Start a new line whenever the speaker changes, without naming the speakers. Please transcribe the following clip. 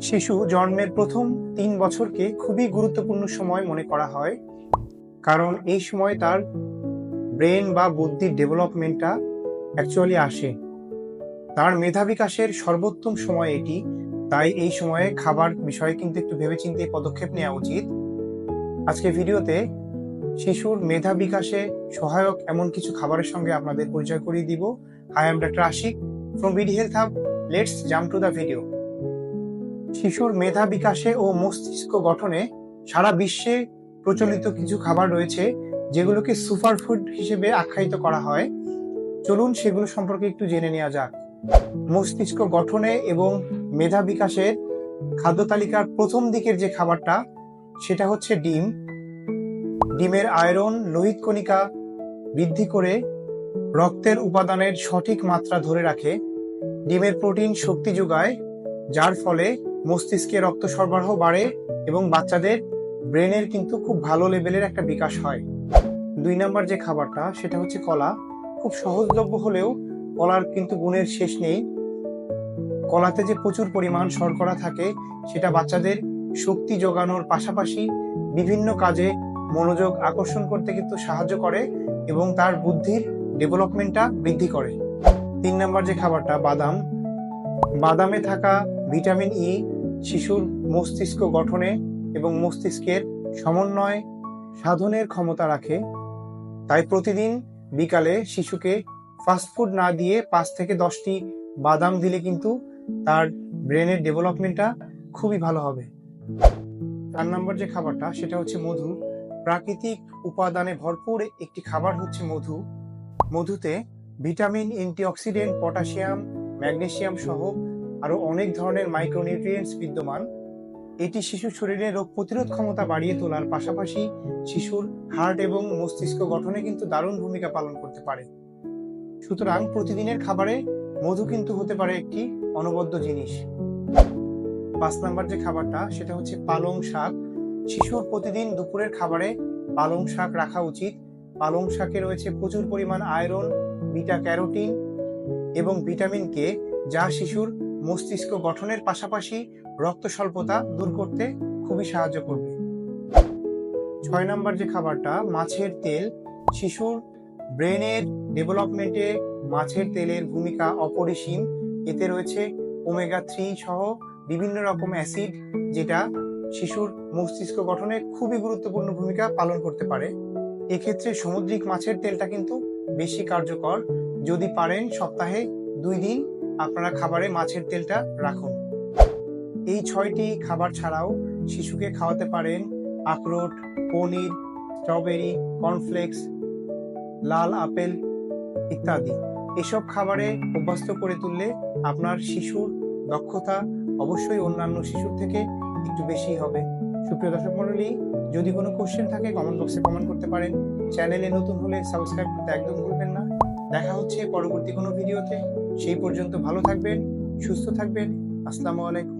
শিশু জন্মের প্রথম তিন বছরকে খুবই গুরুত্বপূর্ণ সময় মনে করা হয়। কারণ এই সময় তার ব্রেন বা বুদ্ধির ডেভেলপমেন্টটা অ্যাকচুয়ালি আসে। তার মেধা বিকাশের সর্বোত্তম সময় এটি। তাই এই সময়ে খাবার বিষয়ে কিন্তু একটু ভেবেচিন্তে পদক্ষেপ নেওয়া উচিত। আজকে ভিডিওতে শিশুর মেধা বিকাশে সহায়ক এমন কিছু খাবারের সঙ্গে আপনাদের পরিচয় করিয়ে দিব। I am doctor Ashik from BD health hub let's jump to the video শিশুর মেধা বিকাশে ও মস্তিষ্ক গঠনে সারা বিশ্বে প্রচলিত কিছু খাবার রয়েছে যেগুলোকে সুপারফুড হিসেবে আখ্যায়িত করা হয়। চলুন সেগুলো সম্পর্কে একটু জেনে নেওয়া যাক। মস্তিষ্ক গঠনে এবং মেধা বিকাশের খাদ্য তালিকার প্রথম দিকের যে খাবারটা, সেটা হচ্ছে ডিম। ডিমের আয়রন, লোহিত কণিকা বৃদ্ধি করে রক্তের উপাদানের সঠিক মাত্রা ধরে রাখে। ডিমের প্রোটিন শক্তি যোগায়, যার ফলে মস্তিষ্কে রক্ত সরবরাহ বাড়ে এবং বাচ্চাদের ব্রেনের কিন্তু খুব ভালো লেভেলের একটা বিকাশ হয়। দুই নাম্বার যে খাবারটা, সেটা হচ্ছে কলা। খুব সহজলভ্য হলেও কলার কিন্তু গুণের শেষ নেই। কলাতে যে প্রচুর পরিমাণ শর্করা থাকে, সেটা বাচ্চাদের শক্তি যোগানোর পাশাপাশি বিভিন্ন কাজে মনোযোগ আকর্ষণ করতে কিন্তু সাহায্য করে এবং তার বুদ্ধির ডেভেলপমেন্টটা বৃদ্ধি করে। তিন নাম্বার যে খাবারটা, বাদাম। বাদামে থাকা ভিটামিন ই, শিশুর মস্তিষ্ক গঠনে এবং মস্তিষ্কের সমন্বয় সাধনের ক্ষমতা রাখে। তাই প্রতিদিন বিকালে শিশুকে ফাস্টফুড না দিয়ে পাঁচ থেকে দশটি বাদাম দিলে কিন্তু তার ব্রেনের ডেভেলপমেন্টটা খুবই ভালো হবে। চার নম্বর যে খাবারটা, সেটা হচ্ছে মধু। প্রাকৃতিক উপাদানে ভরপুর একটি খাবার হচ্ছে মধু। মধুতে ভিটামিন, অ্যান্টিঅক্সিডেন্ট, পটাশিয়াম ম্যাগনেসিয়াম সহ আরও অনেক ধরনের মাইক্রোনিউট্রিয়েন্টস বিদ্যমান। এটি শিশুর শরীরে রোগ প্রতিরোধ ক্ষমতা বাড়িয়ে তোলার পাশাপাশি শিশুর হার্ট এবং মস্তিষ্ক গঠনে কিন্তু দারুণ ভূমিকা পালন করতে পারে। সুতরাং প্রতিদিনের খাবারে মধু কিন্তু হতে পারে একটি অনবদ্য জিনিস। পাঁচ নাম্বার যে খাবারটা, সেটা হচ্ছে পালং শাক। শিশুর প্রতিদিন দুপুরের খাবারে পালং শাক রাখা উচিত। পালং শাকে রয়েছে প্রচুর পরিমাণ আয়রন, বিটা ক্যারোটিন এবং ভিটামিন কে, যা শিশুর মস্তিষ্ক গঠনের পাশাপাশি রক্ত স্বল্পতা দূর করতে খুবই সাহায্য করবে। ছয় নম্বর যে খাবারটা, মাছের তেল। শিশুর ব্রেনের ডেভেলপমেন্টে মাছের তেলের ভূমিকা অপরিসীম। এতে রয়েছে ওমেগা থ্রি সহ বিভিন্ন রকম অ্যাসিড, যেটা শিশুর মস্তিষ্ক গঠনে খুবই গুরুত্বপূর্ণ ভূমিকা পালন করতে পারে। এক্ষেত্রে সামুদ্রিক মাছের তেলটা কিন্তু বেশি কার্যকর। যদি পারেন সপ্তাহে দুই দিন আপনারা খাবারে মাছের তেলটা রাখুন। এই ছয়টি খাবার ছাড়াও শিশুকে খাওয়াতে পারেন আখরোট, পনির, স্ট্রবেরি, কর্নফ্লেক্স, লাল আপেল ইত্যাদি। এসব খাবারে অভ্যস্ত করে তুললে আপনার শিশুর দক্ষতা অবশ্যই অন্যান্য শিশুর থেকে একটু বেশি হবে। সুপ্রিয় দর্শক মণ্ডলী, যদি কোনো কোশ্চেন থাকে কমেন্ট বক্সে কমেন্ট করতে পারেন। চ্যানেলে নতুন হলে সাবস্ক্রাইব করতে একদম ভুলবেন না। দেখা হচ্ছে পরবর্তী কোনো ভিডিওতে। সেই পর্যন্ত ভালো থাকবেন সুস্থ থাকবেন। আসসালামু আলাইকুম।